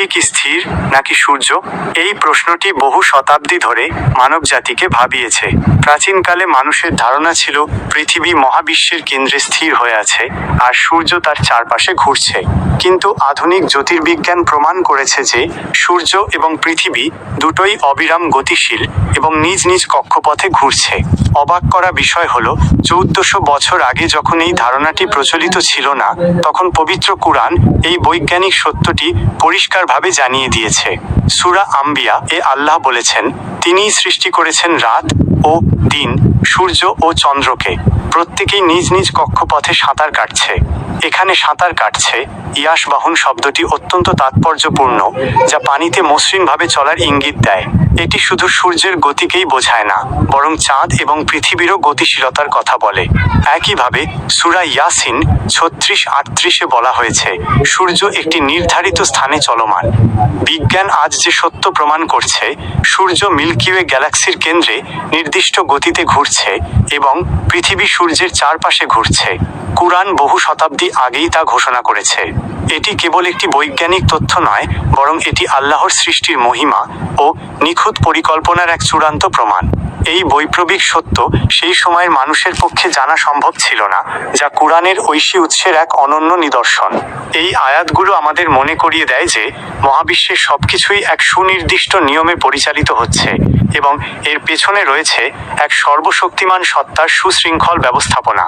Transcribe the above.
পৃথিবী কি স্থির নাকি সূর্য? এই প্রশ্নটি বহু শতাব্দী ধরে মানবজাতিকে ভাবিয়েছে। প্রাচীনকালে মানুষের ধারণা ছিল, পৃথিবী মহাবিশ্বের কেন্দ্রে স্থির হয়ে আছে আর সূর্য তার চারপাশে ঘুরছে। কিন্তু আধুনিক জ্যোতির্বিজ্ঞান প্রমাণ করেছে যে, সূর্য এবং পৃথিবী দুটোই অবিরাম গতিশীল এবং নিজ নিজ কক্ষপথে ঘুরছে। অবাক করা বিষয় হল, চৌদ্দশো বছর আগে যখন এই ধারণাটি প্রচলিত ছিল না, তখন পবিত্র কুরআন এই বৈজ্ঞানিক সত্যটি পরিষ্কারভাবে জানিয়ে দিয়েছে। সুরা আম্বিয়া এ আল্লাহ বলেছেন তিনিই সৃষ্টি করেছেন রাত ও দিন, সূর্য ও চন্দ্রকে। প্রত্যেকেই নিজ নিজ কক্ষপথে সাঁতার কাটছে। এখানে সাঁতার কাটছে ইয়াস বাহন শব্দটি অত্যন্ত তাৎপর্যপূর্ণ, যা পানিতে মসৃণভাবে চলার ইঙ্গিত দেয়। এটি শুধু সূর্যের গতিকেই বোঝায় না, বরং চাঁদ এবং পৃথিবীরও গতিশীলতার কথা বলে। একইভাবে সুরা ইয়াসিন ছত্রিশ আটত্রিশে বলা হয়েছে, সূর্য একটি নির্ধারিত স্থানে চলমান। বিজ্ঞান আজ যে সত্য প্রমাণ করছে, সূর্য মিল্কিওয়ে গ্যালাক্সির কেন্দ্রে নির্দিষ্ট গতিতে ঘুরছে এবং পৃথিবী সূর্যের চারপাশে ঘুরছে। কুরআন বহু শতাব্দী আগেই তা ঘোষণা করেছে। এটি কেবল একটি বৈজ্ঞানিক তথ্য নয়, বরং এটি আল্লাহর সৃষ্টির মহিমা ও নিখুঁত পরিকল্পনার এক চূড়ান্ত প্রমাণ। এই বৈপ্লবিক সত্য সেই সময়ের মানুষের পক্ষে জানা সম্ভব ছিল না, যা কোরআনের ঐশী উৎসের এক অনন্য নিদর্শন। এই আয়াতগুলো আমাদের মনে করিয়ে দেয় যে, মহাবিশ্বের সবকিছুই এক সুনির্দিষ্ট নিয়মে পরিচালিত হচ্ছে এবং এর পেছনে রয়েছে এক সর্বশক্তিমান সত্তার সুশৃঙ্খল ব্যবস্থাপনা।